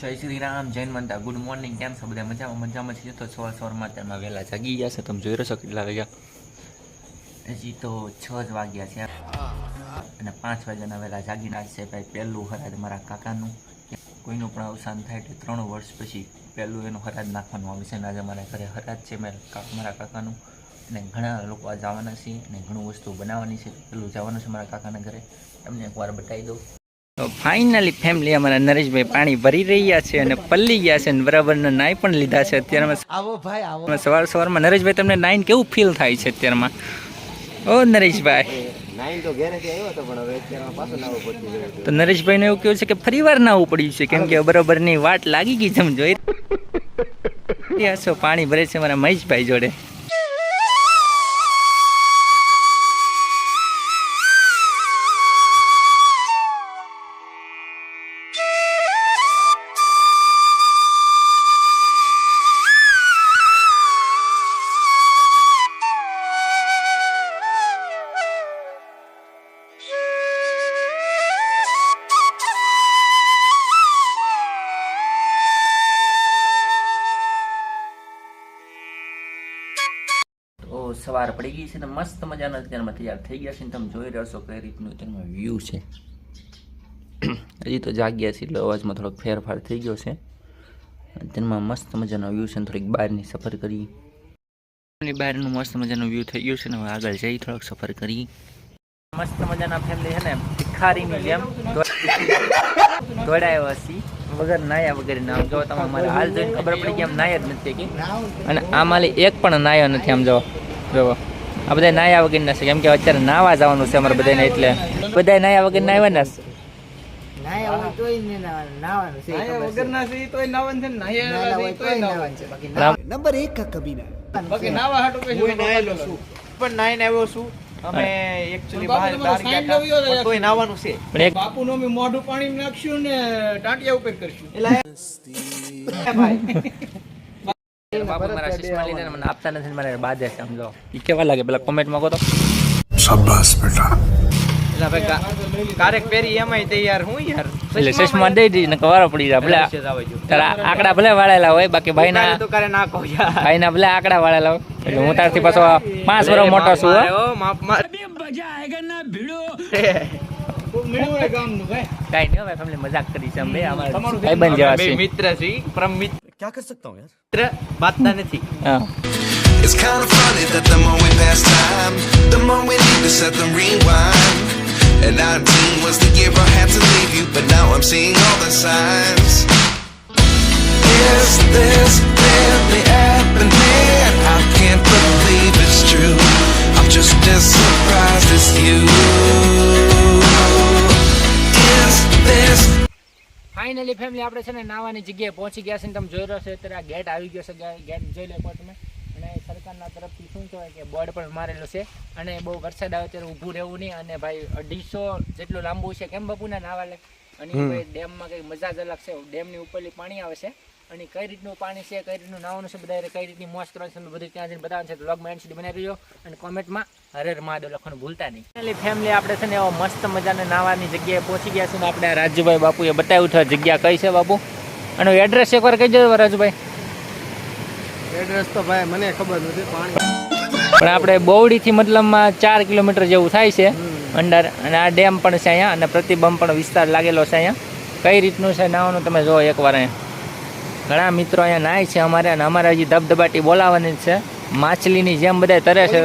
જય શ્રી રામ, જૈન મંતા ગુડ મોર્નિંગ કેમ છો? બધા મજામાં? મજામાં છીએ તો સવાર સવારમાં તેમાં વહેલા જાગી ગયા છે. તમે જોઈ રહ્યો છો કેટલા વાગ્યા? હજી તો છ જ વાગ્યા છે. અને પાંચ વાગ્યાના વહેલા આજ છે ભાઈ પહેલું હરાજ મારા કાકાનું. કોઈનું પણ અવસાન થાય એટલે ત્રણ વર્ષ પછી પહેલું એનું હરાજ નાખવાનું આવે છે. આજે મારા ઘરે હરાજ છે મારા કાકાનું. અને ઘણા લોકો આ જવાના છે અને ઘણું વસ્તુ બનાવવાની છે. પેલું જવાનું છે મારા કાકાના ઘરે. તમને એકવાર બતાવી દઉં. તો ફાઇનલી ફેમિલી અમારા નરેશભાઈ પાણી ભરી રહ્યા છે અને પલ્લી ગયા છે અને બરાબરના નાઈ પણ લીધા છે. અત્યારમાં આવો ભાઈ આવો. સવાર સવારમાં નરેશભાઈ તમને નાઈન કેવું ફીલ થાય છે અત્યારમાં? ઓ નરેશભાઈ. તો ઘેરેથી આવ્યો હતો પણ હવે અત્યારમાં પાછો નાવો પડતી ગયો તો નરેશભાઈને એવું કેવું છે કે ફરી વાર નાવું પડ્યું છે કેમ કે બરોબરની વાટ લાગી ગઈ છે જોઈ છો. પાણી ભરે છે મારા મહેશભાઈ જોડે. સવાર પડી ગઈ છે ને મસ્ત મજાના અત્યારમાં તૈયાર થઈ ગયા છે ને તમે જોઈ રહ્યા છો કઈ રીતનું અત્યારમાં વ્યૂ છે. હજી તો જાગ્યા છે એટલે અવાજમાં થોડોક ફેરફાર થઈ ગયો છે. તેમાં મસ્ત મજાનો વ્યૂ છે થોડીક બહારની સફર કરી. બહારનું મસ્ત મજાનું વ્યૂ થઈ ગયું છે ને હવે આગળ જઈ થોડોક સફર કરી. મસ્ત મજાના ફેમિલી છે ને, ભિખારીની જેમ દોડાયો હસી. વગર નાયા વગર નામ જો તમે મારા હાલ જોઈને ખબર પડી કે આમ નાયા જ નથી કે અને આમાંથી એક પણ નાયો નથી, આમ જો. આ બધા નાયા વગરના છે. કેમ કે અત્યારે નાવા જવાનું છે અમારે બધાને એટલે. બધા નાયા વગરના આવ્યા ને નંબર એક પણ નાઈને આવ્યો અમે એક્ચ્યુઅલી બહાર બહાર નાવાનું છે. એક બાપુ નો મોઢું પાણી નાખશું ને ટાંટિયા ઉપર કરશું. એટલે ભાઈ. કેવા લાગે? પેલા કોમેન્ટમાં કહો તો. શાબાશ બેટા. આંકડા વાળેલા હોય હું તારથી પાછો પાંચ વર્ષ મોટો છું હો. માફ મજાક કરી છે મિત્ર છે क्या कर सकता हूँ यार मित्र बातता નથી It's kind of funny that the more we pass time, the more we need to set them rewind. And 19 was the year I had to leave you, but now I'm seeing all the signs. Is this really happening? I can't believe it's true. I'm just as surprised as you. Finally family આપણે છે ને નાવાની જગ્યાએ પહોંચી ગયા છે ને તમે જોઈ રહ્યો છો અત્યારે આ ગેટ આવી ગયો છે ગેટ જોઈ લો તમે. અને સરકારના તરફથી શું કહેવાય કે બોર્ડ પણ મારેલો છે. અને બહુ વરસાદ આવે ત્યારે ઊભું રહેવું નહીં. અને ભાઈ અઢીસો જેટલું લાંબુ છે. કેમ બાપુના નાવા લે અને ભાઈ ડેમમાં કંઈક મજા જ અલગ છે. ડેમની ઉપરથી પાણી આવે છે. અને કઈ રીતનું પાણી છે કઈ રીતનું નાવાનું છે બધા કઈ રીતની મોજ કરવાની છે બધું ત્યાં જઈને બતાવવાનું છે બ્લોગમાં એન્ડ સુધી બનાવી રહ્યો અને કોમેન્ટમાં હરે હર મહાદેવ લખવાનું ભૂલતા નહીં. ફેમિલી ફેમિલી આપણે છે ને એવો મસ્ત મજાને નાવાની જગ્યાએ પહોંચી ગયા છે ને આપણે રાજુભાઈ રાજુભાઈ બાપુએ બતાવ્યું છે જગ્યા કઈ છે બાપુ? અને એડ્રેસ એકવાર કહી દો રાજુભાઈ. એડ્રેસ તો ભાઈ મને ખબર નથી પાણી. પણ આપણે બોવડીથી મતલબમાં ચાર કિલોમીટર જેવું થાય છે અંડર અને આ ડેમ પણ છે અહીંયા અને પ્રતિબંધ પણ વિસ્તાર લાગેલો છે અહીંયા. કઈ રીતનું છે નાવાનું તમે જુઓ એકવાર અહીંયા. ઘણા મિત્રો અહીંયા નાય છે અમારે અને અમારે હજી ધબધબાટી બોલાવવાની જ છે. માછલીની જેમ બધા તરે છે.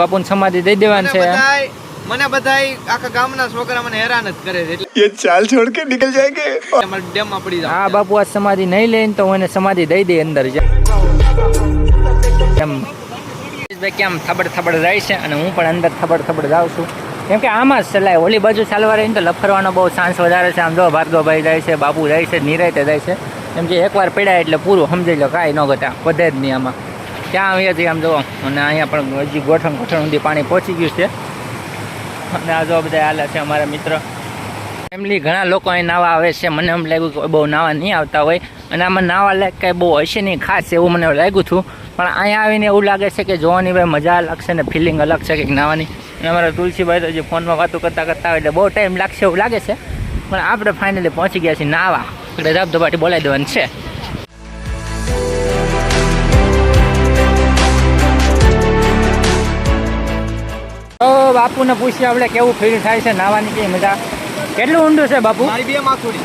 બાપુને સમાધિ દઈ દેવાની છે મને બધાય આખા ગામના છોકરા મને હેરાન જ કરે છે એ ચાલ છોડ કે બાપુ આ સમાધિ નહીં લઈને તો મને સમાધિ દઈ દે અંદર કેમ થબડ થબડ જાય છે અને હું પણ અંદર થબડ થબડ જાઉં છું? કેમ કે આમાં જ ચલાય ઓલી બાજુ ચાલવા રહીને તો લફરવાનો બહુ ચાન્સ વધારે છે. આમ જો ભાર્ગવભાઈ જાય છે બાપુ જાય છે નિરાયતે જાય છે. કેમ કે એકવાર પડ્યા એટલે પૂરું સમજી લો કાંઈ ન ઘટા. વધે જ નહીં આમાં. આવીએ છીએ આમ જુઓ. અને અહીંયા પણ હજી ગોઠણ ગોઠણ સુધી પાણી પહોંચી ગયું છે. અને આ જો બધા હાલે છે અમારા મિત્ર. ફેમિલી ઘણા લોકો અહીં નાવા આવે છે. મને એમ લાગ્યું કે બહુ નાવા નહીં આવતા હોય. અને આમાં નાવા લાયક કાંઈ બહુ હશે નહીં ખાસ એવું મને લાગ્યું હતું. પણ અહીંયા આવીને એવું લાગે છે કે જોવાની ભાઈ મજા અલગ છે ને ફિલિંગ અલગ છે કંઈક નાવાની. અને અમારા તુલસીભાઈ તો જે ફોનમાં વાતો કરતા કરતા એટલે બહુ ટાઈમ લાગશે એવું લાગે છે. પણ આપણે ફાઇનલી પહોંચી ગયા છીએ નાવા. એટલે ધબધબાટી બોલાવી દેવાની છે. તો બાપુને પૂછીએ આપણે કેવું ફીલ થાય છે નાવાની કઈ મજા? કેટલું ઊંડું છે બાપુ? મારી બે માથુડી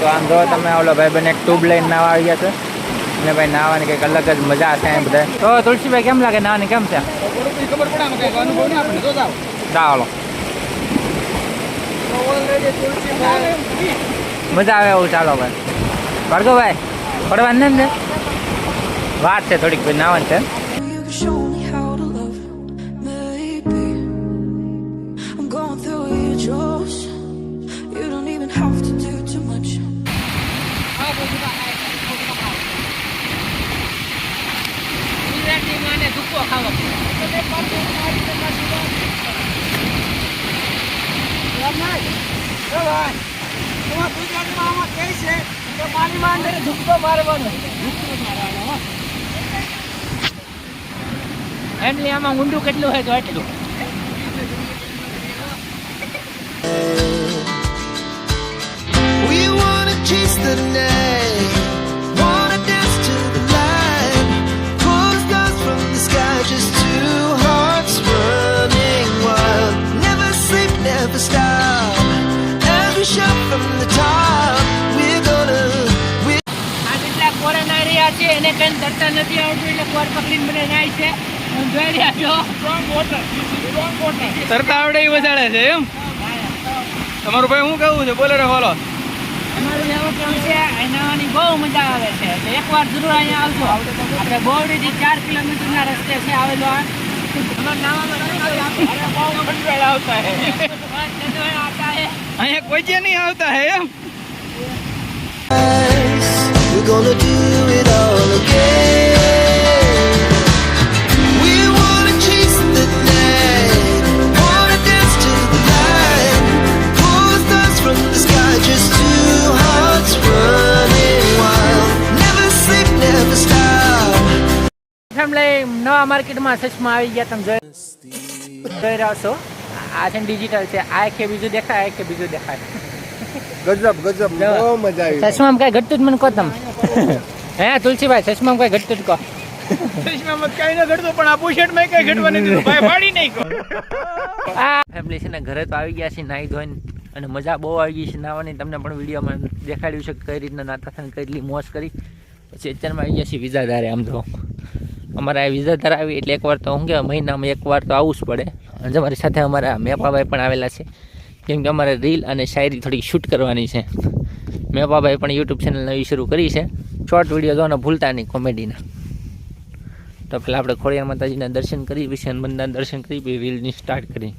તો આમ જો તમે ઓલો ભાઈ બને એક ટ્યુબ લઈને નાવા આવી ગયા છે. અને ભાઈ નાવાની કંઈક અલગ જ મજા છે એમ બધા તો તુલસીભાઈ કેમ લાગે નાવાની કેમ છે? ખબર પડે અનુભવ જો જાઓ. ચાલો તો already તુલસીમાં મજા આવે એવું ચાલો ભાઈ. ભાર્ગવભાઈ પડવાનું ને વાત છે થોડીક, ભાઈ નાવાની છે. You can show me એમાં ગુજરાતીમાં આમાં કહે છે કે પાણીમાં અંદર ધુક્કો મારવાનો એટલે આમાં ઊંડું કેટલું હોય તો એટલું We wanna chase the night, કઈ તરતા નથી આવતું એટલે કોર પકડીને મને જાય છે. હું જોઈ રહ્યા છો. તરતા આવડે એ વધારે છે એમ? તમારું ભાઈ શું કેવું છે? બોલે રે બોલો અમારું એવું કેવું છે અહીં નાહવાની બહુ મજા આવે છે. તો એકવાર જરૂર અહીંયા આવજો. આપણે બોરડીથી ચાર કિલોમીટરના રસ્તે છે આવેલો આ. અહીંયા કોઈ જે નહીં આવતા હે એમ? We're gonna do નવા માર્કેટમાં સચમાં આવી ગયા તમે જોઈ જોઈ રહ્યા છો. આ છે ડિજિટલ છે. આ કે બીજું દેખાય કે બીજું દેખાય. ગજબ ગજબ. બહુ મજા આવી. ચશ્મામાં કઈ ઘટતું જ મને કહો તમે. હે તુલસીભાઈ ચશ્મામાં કઈ ઘટતું કહો. કઈ ન ઘડતો પણ આ બુશેટ કઈ ઘડવા નથી. દીધું ભાઈ ફાડી નહીં કહો આ ફેમિલી છે ને ઘરે તો આવી ગયા છે નાહી ધોઈને અને મજા બહુ આવી ગઈ છે નાવાની તમને પણ વિડીયોમાં દેખાડ્યું છે કઈ રીતના નાતા થઈને રીતની મોજ કરી. પછી અત્યારમાં આવી ગયા છે વિઝાધારે આમ તો. અમારા એ વિઝાધાર આવી એટલે એકવાર તો હું કે મહિનામાં એકવાર તો આવવું જ પડે. અને અમારી સાથે અમારા મેપાભાઈ પણ આવેલા છે. કેમ કે અમારે રીલ અને શાયરી થોડીક શૂટ કરવાની છે. મેપાભાઈ પણ યુટ્યુબ ચેનલ નવી શરૂ કરી છે. શોર્ટ વીડિયો જોવાનો ભૂલતા નહીં કોમેડીના તો પહેલાં આપણે ખોડિયાર માતાજીના દર્શન કરી વિશે હનુમાનના દર્શન કરી, પછી રીલની સ્ટાર્ટ કરી.